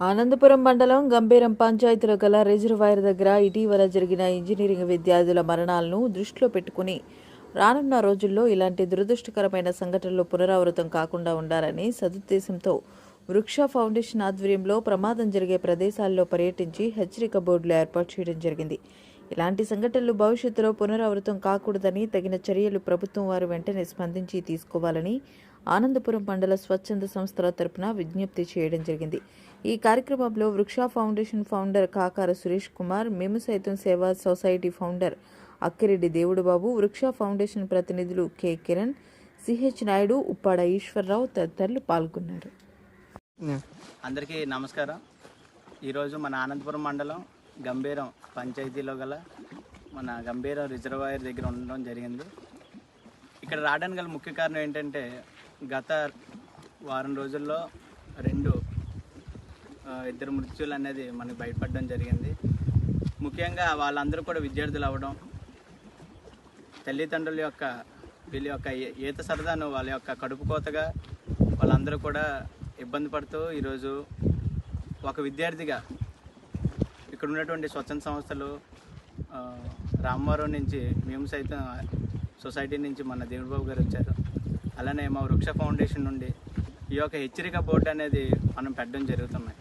ఆనందపురం మండలం గంభీరం పంచాయతీలో గల రిజర్వాయర్ దగ్గర ఇటీవల జరిగిన ఇంజనీరింగ్ విద్యార్థుల మరణాలను దృష్టిలో పెట్టుకుని రానున్న రోజుల్లో ఇలాంటి దురదృష్టకరమైన సంఘటనలు పునరావృతం కాకుండా ఉండాలని సదుద్దేశంతో వృక్ష ఫౌండేషన్ ఆధ్వర్యంలో ప్రమాదం జరిగే ప్రదేశాల్లో పర్యటించి హెచ్చరిక బోర్డులు ఏర్పాటు చేయడం జరిగింది. ఇలాంటి సంఘటనలు భవిష్యత్తులో పునరావృతం కాకూడదని తగిన చర్యలు ప్రభుత్వం వారు వెంటనే స్పందించి తీసుకోవాలని ఆనందపురం మండల స్వచ్ఛంద సంస్థల తరపున విజ్ఞప్తి చేయడం జరిగింది. ఈ కార్యక్రమంలో వృక్ష ఫౌండేషన్ ఫౌండర్ కాకార సురేష్ కుమార్ మేము సైతం సేవా సొసైటీ ఫౌండర్ అక్కిరెడ్డి దేవుడుబాబు వృక్ష ఫౌండేషన్ ప్రతినిధులు కె కిరణ్ సిహెచ్ నాయుడు ఉప్పాడ ఈశ్వరరావు తదితరులు పాల్గొన్నారు. అందరికీ నమస్కారం. ఈరోజు మన అనంతపురం మండలం గంభీరం పంచాయతీలో గల మన గంభీరం రిజర్వాయర్ దగ్గర ఉండడం జరిగింది. ఇక్కడ రావడానికి గల ముఖ్య కారణం ఏంటంటే గత వారం రోజుల్లో రెండు ఇద్దరు మృత్యులు అనేది మనకు బయటపడడం జరిగింది. ముఖ్యంగా వాళ్ళందరూ కూడా విద్యార్థులు అవ్వడం తల్లిదండ్రుల యొక్క వీళ్ళ యొక్క ఈత సరదాను వాళ్ళ యొక్క కడుపు కోతగా వాళ్ళందరూ కూడా ఇబ్బంది పడుతూ ఈరోజు ఒక విద్యార్థిగా ఇక్కడ ఉన్నటువంటి స్వచ్ఛంద సంస్థలు ఆ, రామవరం నుంచి మేము సైతం సొసైటీ నుంచి మన దేవుడు బాబు గారు వచ్చారు. అలానే మా వృక్ష ఫౌండేషన్ నుండి ఈ యొక్క హెచ్చరిక బోర్డు అనేది మనం పెట్టడం జరుగుతున్నాయి.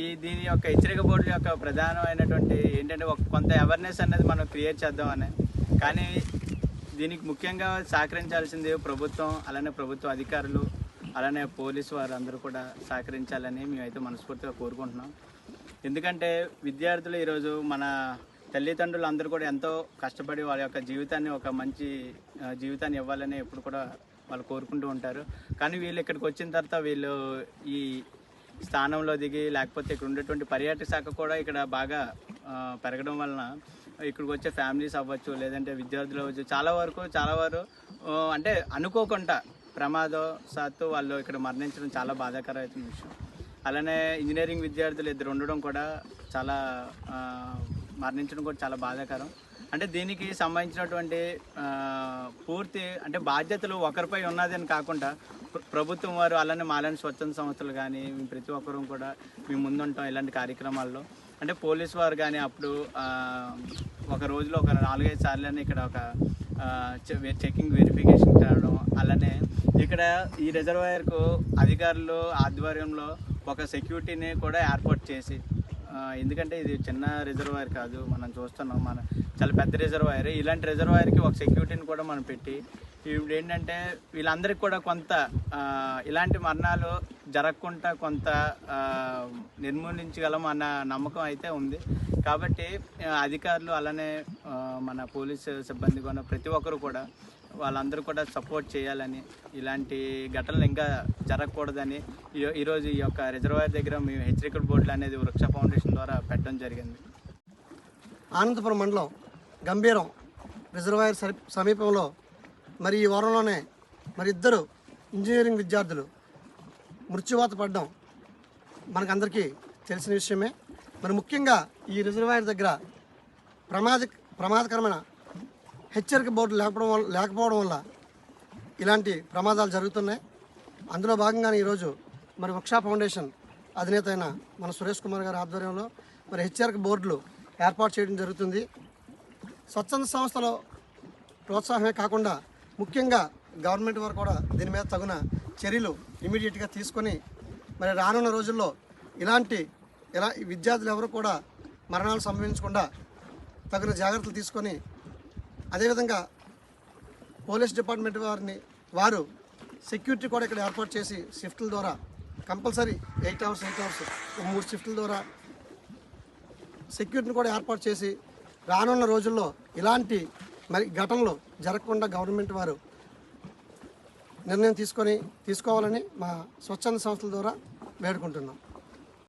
ఈ దీని యొక్క హెచ్చరిక బోర్డు యొక్క ప్రధానమైనటువంటి ఏంటంటే ఒక కొంత అవేర్నెస్ అనేది మనం క్రియేట్ చేద్దామని. కానీ దీనికి ముఖ్యంగా సహకరించాల్సింది ప్రభుత్వం అలానే ప్రభుత్వ అధికారులు అలానే పోలీసు వారు అందరూ కూడా సహకరించాలని మేమైతే మనస్ఫూర్తిగా కోరుకుంటున్నాం. ఎందుకంటే విద్యార్థులు ఈరోజు మన తల్లిదండ్రులు అందరూ కూడా ఎంతో కష్టపడి వాళ్ళ యొక్క జీవితాన్ని ఒక మంచి జీవితాన్ని ఇవ్వాలని ఎప్పుడు కూడా వాళ్ళు కోరుకుంటూ ఉంటారు. కానీ వీళ్ళు ఇక్కడికి వచ్చిన తర్వాత వీళ్ళు ఈ స్థానంలో దిగి లేకపోతే ఇక్కడ ఉండేటువంటి పర్యాటక శాఖ కూడా ఇక్కడ బాగా పెరగడం వలన ఇక్కడికి వచ్చే ఫ్యామిలీస్ అవ్వచ్చు లేదంటే విద్యార్థులు అవ్వచ్చు చాలా వరకు చాలా వారు అంటే అనుకోకుండా ప్రమాదం ప్రమాదశాత్తు వాళ్ళు ఇక్కడ మరణించడం చాలా బాధాకరమైన విషయం. అలానే ఇంజనీరింగ్ విద్యార్థులు ఇద్దరు ఉండడం కూడా చాలా మరణించడం కూడా చాలా బాధాకరం. అంటే దీనికి సంబంధించినటువంటి పూర్తి అంటే బాధ్యతలు ఒకరిపై ఉన్నదని కాకుండా ప్రభుత్వం వారు అలానే మాలాంటి స్వచ్ఛంద సంస్థలు కానీ మేము ప్రతి ఒక్కరూ కూడా మేము ముందుంటాం ఇలాంటి కార్యక్రమాల్లో. అంటే పోలీస్ వారు కానీ అప్పుడు ఒక రోజులో ఒక నాలుగైదు సార్లు ఇక్కడ ఒక చె- చెకింగ్ వెరిఫికేషన్ కావడం అలానే ఇక్కడ ఈ రిజర్వాయర్కు అధికారులు ఆధ్వర్యంలో ఒక సెక్యూరిటీని కూడా ఏర్పాటు చేసి ఎందుకంటే ఇది చిన్న రిజర్వాయర్ కాదు మనం చూస్తున్నాం మన చాలా పెద్ద రిజర్వాయర్. ఇలాంటి రిజర్వాయర్కి ఒక సెక్యూరిటీని కూడా మనం పెట్టి ఇప్పుడు ఏంటంటే వీళ్ళందరికీ కూడా కొంత ఇలాంటి మరణాలు జరగకుండా కొంత నిర్మూలించగలం అన్న నమ్మకం అయితే ఉంది. కాబట్టి అధికారులు అలానే మన పోలీసు సిబ్బంది కూడా ప్రతి ఒక్కరు కూడా వాళ్ళందరూ కూడా సపోర్ట్ చేయాలని ఇలాంటి ఘటనలు ఇంకా జరగకూడదని ఈ- ఈరోజు ఈ యొక్క రిజర్వాయర్ దగ్గర మేము హెచ్చరికల బోర్డులు అనేది వృక్ష ఫౌండేషన్ ద్వారా పెట్టడం జరిగింది. ఆనందపురం మండలం గంభీరం రిజర్వాయర్ సమీపంలో మరి ఈ వారంలోనే మరి ఇద్దరు ఇంజనీరింగ్ విద్యార్థులు మృత్యువాత పడడం మనకందరికీ తెలిసిన విషయమే. మరి ముఖ్యంగా ఈ రిజర్వాయర్ దగ్గర ప్రమాద ప్రమాదకరమైన హెచ్చరిక బోర్డు లేకపోవడం వల్ల లేకపోవడం వల్ల ఇలాంటి ప్రమాదాలు జరుగుతున్నాయి. అందులో భాగంగానే ఈరోజు మరి వృక్షా ఫౌండేషన్ అధినేత అయిన మన సురేష్ కుమార్ గారి ఆధ్వర్యంలో మరి హెచ్చరిక బోర్డులు ఏర్పాటు చేయడం జరుగుతుంది. స్వచ్ఛంద సంస్థలో ప్రోత్సాహమే కాకుండా ముఖ్యంగా గవర్నమెంట్ వారు కూడా దీని మీద తగిన చర్యలు ఇమీడియట్గా తీసుకొని మరి రానున్న రోజుల్లో ఇలాంటి ఇలా ఈ విద్యార్థులు ఎవరు కూడా మరణాలు సంభవించకుండా తగిన జాగ్రత్తలు తీసుకొని అదేవిధంగా పోలీస్ డిపార్ట్మెంట్ వారిని వారు సెక్యూరిటీ కూడా ఇక్కడ ఏర్పాటు చేసి షిఫ్ట్ల ద్వారా compulsory eight hours eight hours మూడు షిఫ్ట్ల ద్వారా సెక్యూరిటీని కూడా ఏర్పాటు చేసి రానున్న రోజుల్లో ఇలాంటి మరి గతంలో జరగకుండా గవర్నమెంట్ వారు నిర్ణయం తీసుకొని తీసుకోవాలని మా స్వచ్ఛంద సంస్థల ద్వారా వేడుకుంటున్నాం.